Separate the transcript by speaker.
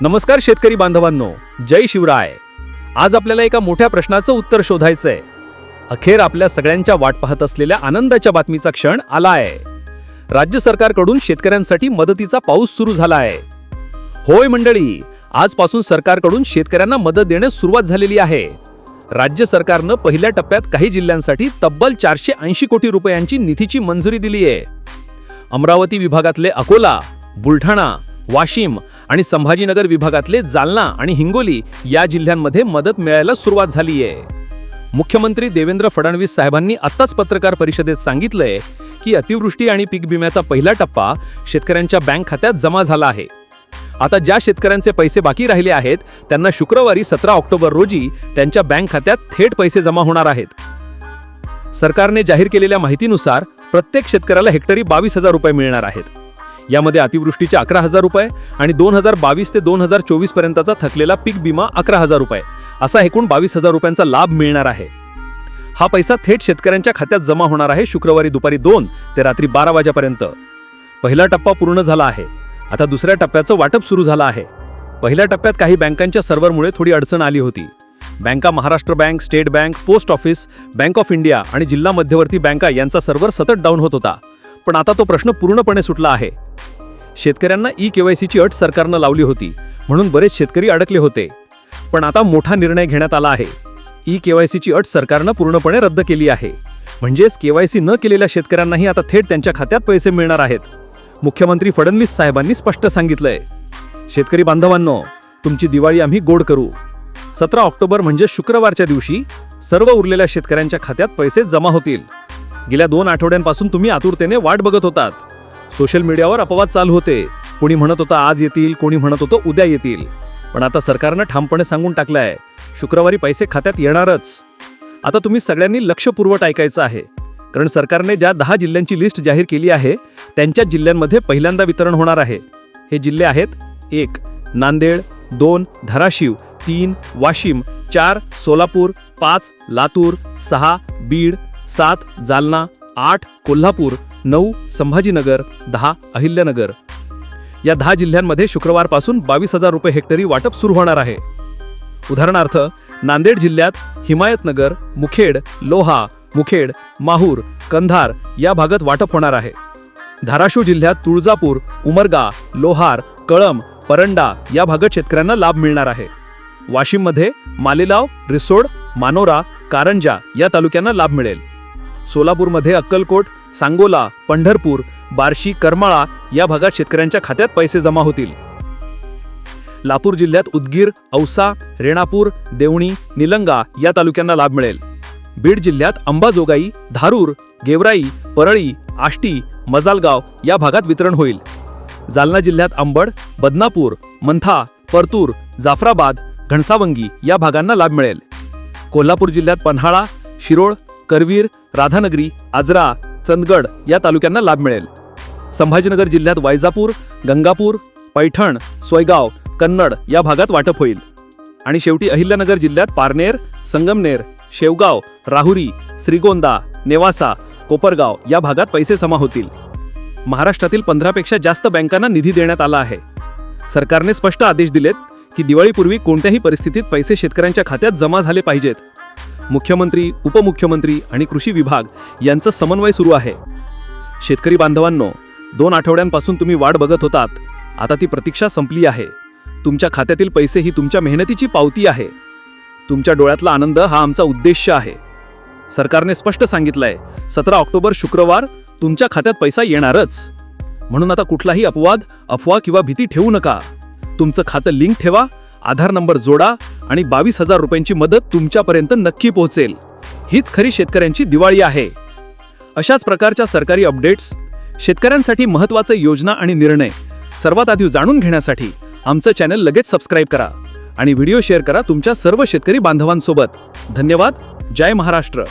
Speaker 1: नमस्कार शेतकरी बांधवांनो जय शिवराय. आज आपल्याला एका मोठ्या प्रश्नाचं उत्तर शोधायचंय. अखेर आपल्या सगळ्यांच्या वाट पाहत असलेल्या आनंदाच्या बातमीचा क्षण आला आहे राज्य सरकारकडून शेतकऱ्यांसाठी मदतीचा पाऊस सुरू झाला आहे होय मंडळी आजपासून सरकारकडून शेतकऱ्यांना मदत देण्यास सुरुवात झालेली आहे. राज्य सरकारनं पहिल्या टप्प्यात काही जिल्ह्यांसाठी तब्बल चारशे ऐंशी कोटी रुपयांची निधीची मंजुरी दिली आहे अमरावती विभागातले अकोला बुलढाणा वाशिम आणि संभाजीनगर विभागातले जालना आणि हिंगोली या जिल्ह्यांमध्ये मदत मिळायला सुरुवात झाली आहे मुख्यमंत्री देवेंद्र फडणवीस साहेबांनी आत्ताच पत्रकार परिषदेत सांगितलंय की अतिवृष्टी आणि पीक विम्याचा पहिला टप्पा शेतकऱ्यांच्या बँक खात्यात जमा झाला आहे. आता ज्या शेतकऱ्यांचे पैसे बाकी राहिले आहेत त्यांना शुक्रवारी सतरा ऑक्टोबर रोजी त्यांच्या बँक खात्यात थेट पैसे जमा होणार आहेत. सरकारने जाहीर केलेल्या माहितीनुसार प्रत्येक शेतकऱ्याला हेक्टरी बावीस हजार रुपये मिळणार आहेत. यामध्ये अतिवृष्टीचे अकरा हजार रुपये आणि दोन हजार बावीस ते दोन हजार चोवीस पर्यंतचा थकलेला पीक विमा अकरा हजार रुपये. असा एकूण बावीस हजार रुपयांचा लाभ मिळणार आहे. हा पैसा थेट शेतकऱ्यांच्या खात्यात जमा होणार आहे शुक्रवारी दुपारी दोन ते रात्री बारा वाजेपर्यंत. पहिला टप्पा पूर्ण झाला आहे. आता दुसऱ्या टप्प्याचं वाटप सुरू झालं आहे. पहिल्या टप्प्यात काही बँकांच्या सर्व्हरमुळे थोडी अडचण आली होती. बँका Maharashtra bank state bank post office bank of India आणि जिल्हा मध्यवर्ती बँका यांचा सर्व्हर सतत डाऊन होत होता. पण आता तो प्रश्न पूर्णपणे सुटला आहे. शेतकऱ्यांना ई केवायसीची अट सरकारनं लावली होती म्हणून बरेच शेतकरी अडकले होते. पण आता मोठा निर्णय घेण्यात आला आहे. ई केवायसीची अट सरकारनं पूर्णपणे रद्द केली आहे. म्हणजेच केवायसी न केलेल्या शेतकऱ्यांनाही आता थेट त्यांच्या खात्यात पैसे मिळणार आहेत. मुख्यमंत्री फडणवीस साहेबांनी स्पष्ट सांगितलंय. शेतकरी बांधवांनो तुमची दिवाळी आम्ही गोड करू. सतरा ऑक्टोबर म्हणजे शुक्रवारच्या दिवशी सर्व उरलेल्या शेतकऱ्यांच्या खात्यात पैसे जमा होतील. गेल्या दोन आठवड्यांपासून तुम्ही आतुरतेने वाट बघत होतात. सोशल मीडियावर अपवाद चालू होते. कोणी म्हणत होतं आज येतील कोणी म्हणत होतं उद्या येतील. पण आता सरकारनं ठामपणे सांगून टाकलंय शुक्रवारी पैसे खात्यात येणारच. आता तुम्ही सगळ्यांनी लक्षपूर्वक ऐकायचं आहे. कारण सरकारने ज्या दहा जिल्ह्यांची लिस्ट जाहीर केली आहे त्यांच्या जिल्ह्यांमध्ये पहिल्यांदा वितरण होणार आहे. हे जिल्हे आहेत एक नांदेड दोन धाराशिव तीन वाशिम चार सोलापूर पाच लातूर सहा बीड सात जालना आठ कोल्हापूर नऊ संभाजीनगर दहा अहिल्यानगर. या दहा जिल्ह्यांमध्ये शुक्रवारपासून बावीस हजार रुपये हेक्टरी वाटप सुरू होणार आहे. उदाहरणार्थ नांदेड जिल्ह्यात हिमायतनगर मुखेड लोहा मुखेड माहूर कंधार या भागात वाटप होणार आहे. धाराशिव जिल्ह्यात तुळजापूर उमरगा लोहार कळम परंडा या भागात शेतकऱ्यांना लाभ मिळणार आहे. वाशिममध्ये मालेगाव रिसोड मानोरा कारंजा या तालुक्यांना लाभ मिळेल. सोलापूरमध्ये अक्कलकोट सांगोला पंढरपूर बार्शी करमाळा या भागात शेतकऱ्यांच्या खात्यात पैसे जमा होतील. लातूर जिल्ह्यात उदगीर औसा रेणापूर देवणी निलंगा या तालुक्यांना लाभ मिळेल. बीड जिल्ह्यात अंबाजोगाई धारूर गेवराई परळी आष्टी मजालगाव या भागात वितरण होईल. जालना जिल्ह्यात अंबड बदनापूर मंथा परतूर जाफराबाद घणसावंगी या भागांना लाभ मिळेल. कोल्हापूर जिल्ह्यात पन्हाळा शिरोळ करवीर राधानगरी आजरा चंदगड या तालुक्यांना लाभ मिळेल. संभाजीनगर जिल्ह्यात वायजापूर गंगापूर पैठण सोयगाव कन्नड या भागात वाटप होईल. आणि शेवटी अहिल्यानगर जिल्ह्यात पारनेर संगमनेर शेवगाव राहुरी श्रीगोंदा नेवासा कोपरगाव या भागात पैसे जमा होतील. महाराष्ट्रातील पंधरापेक्षा जास्त बँकांना निधी देण्यात आला आहे. सरकारने स्पष्ट आदेश दिलेत की दिवाळीपूर्वी कोणत्याही परिस्थितीत पैसे शेतकऱ्यांच्या खात्यात जमा झाले पाहिजेत. मुख्यमंत्री उपमुख्यमंत्री आणि कृषी विभाग यांचं समन्वय सुरू आहे. शेतकरी बांधवांनो दोन आठवड्यांपासून तुम्ही वाट बघत होतात. आता ती प्रतीक्षा संपली आहे. तुमच्या खात्यातील पैसे ही तुमच्या मेहनतीची पावती आहे. तुमच्या डोळ्यातला आनंद हा आमचा उद्देश आहे. सरकारने स्पष्ट सांगितलंय सतरा ऑक्टोबर शुक्रवार तुमच्या खात्यात पैसा येणारच. म्हणून आता कुठलाही अपवाद अफवा किंवा भीती ठेवू नका. तुमचं खातं लिंक ठेवा आधार नंबर जोडा आणि बावीस हजार रुपयांची मदत तुमच्यापर्यंत नक्की पोहोचेल. हीच खरी शेतकऱ्यांची दिवाळी आहे. अशाच प्रकारच्या सरकारी अपडेट्स शेतकऱ्यांसाठी महत्त्वाचे योजना आणि निर्णय सर्वात आधी जाणून घेण्यासाठी आमचं चॅनल लगेच सबस्क्राईब करा आणि व्हिडिओ शेअर करा तुमच्या सर्व शेतकरी बांधवांसोबत. धन्यवाद. जय महाराष्ट्र.